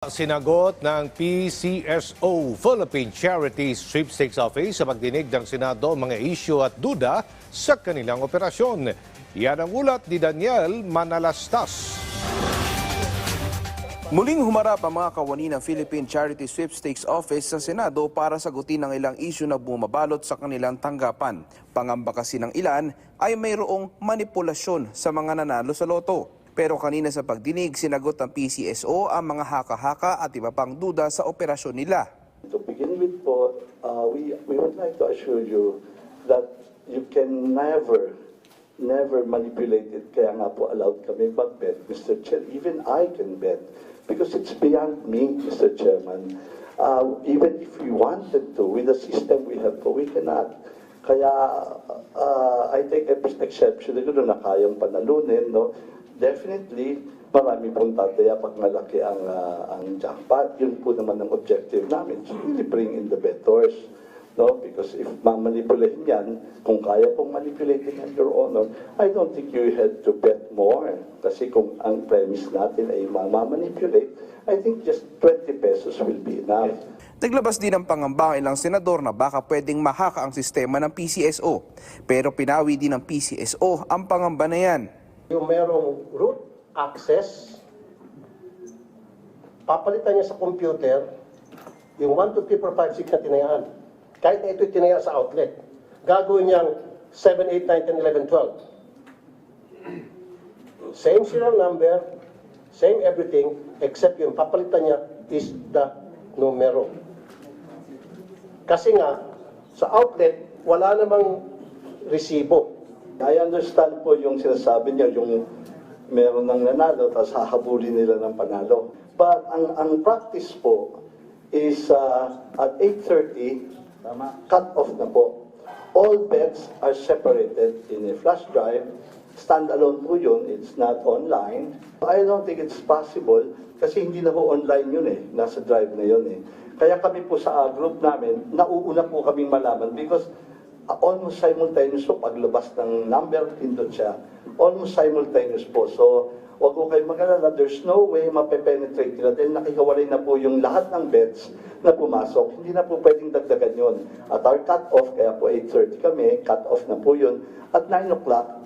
Sinagot ng PCSO Philippine Charity Sweepstakes Office sa pagdinig ng Senado ang mga isyu at duda sa kanilang operasyon. Yan ang ulat ni Daniel Manalastas. Muling humarap ang mga kawani ng Philippine Charity Sweepstakes Office sa Senado para sagutin ang ilang isyu na bumabalot sa kanilang tanggapan. Pangamba kasi ng ilan ay mayroong manipulasyon sa mga nanalo sa loto. Pero kanina sa pagdinig, sinagot ng PCSO ang mga haka-haka at iba pang duda sa operasyon nila. To begin with po, uh, we, we would like to assure you that you can never, never manipulate it. Kaya nga po allowed kami mag-bet, Mr. Chair. Even I can bet because it's beyond me, Mr. Chairman. Uh, even if we wanted to, with the system we have po, we cannot. Kaya uh, I take exception siguro na kayang panalunin, no? Definitely, marami pong tataya pag malaki ang, ah, ang jackpot. Yun po naman ang objective namin. To really bring in the bettors. No? Because if mamanipulate yan, kung kaya pong manipulating yan, Your Honor, I don't think you had to bet more. Kasi kung ang premise natin ay mamamanipulate, I think just 20 pesos will be enough. Naglabas din ng pangamba ang ilang senador na baka pwedeng mahaka ang sistema ng PCSO. Pero pinawi din ng PCSO ang pangamba na yan. Yung merong root access, papalitan niya sa computer yung 1, 2, 3, 4, 5, 6 na tinayaan. Kahit na ito'y tinaya sa outlet. Gagawin niyang 7, 8, 9, 10, 11, 12. Same serial number, same everything, except yung papalitan niya is the numero. Kasi nga, sa outlet, wala namang resibo. I understand po yung sinasabi niya, yung meron ng nanalo, tapos hahabulin nila ng panalo. But ang, ang practice po is uh, at 8.30, cut off na po. All bets are separated in a flash drive. Standalone po yun, it's not online. I don't think it's possible kasi hindi na po online yun eh, nasa drive na yun eh. Kaya kami po sa uh, group namin, nauuna po kaming malaman because almost simultaneous po paglabas ng number, pindot siya. Almost simultaneous po. So, wag ko kayo mag-alala, there's no way mape-penetrate nila dahil nakikawalay na po yung lahat ng beds na pumasok. Hindi na po pwedeng dagdagan yun. At our cut-off, kaya po 8.30 kami, cut-off na po yun. At 9 o'clock,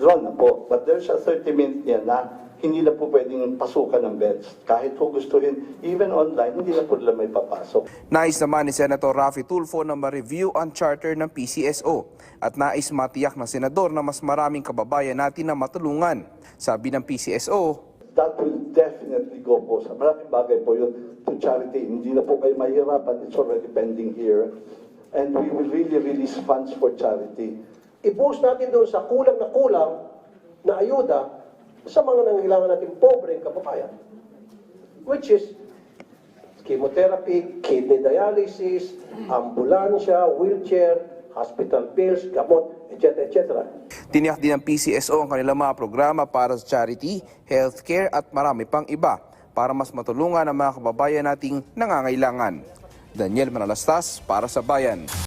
draw na po. But there's a 30 minute niya na hindi na po pwedeng pasukan ng beds. Kahit po gustuhin, even online, hindi na po nila may papasok. Nais naman ni Senator Rafi Tulfo na ma-review ang charter ng PCSO at nais matiyak ng senador na mas maraming kababayan natin na matulungan. Sabi ng PCSO, that will definitely go po sa malaking bagay po yun to charity. Hindi na po kayo mahirapan. It's already pending here. And we will really release funds for charity. i-boost natin doon sa kulang na kulang na ayuda sa mga nangailangan natin pobreng kababayan. Which is chemotherapy, kidney dialysis, ambulansya, wheelchair, hospital bills, gamot, etc. etc. tiniyak din ng PCSO ang kanilang mga programa para sa charity, healthcare at marami pang iba para mas matulungan ang mga kababayan nating nangangailangan. Daniel Manalastas para sa Bayan.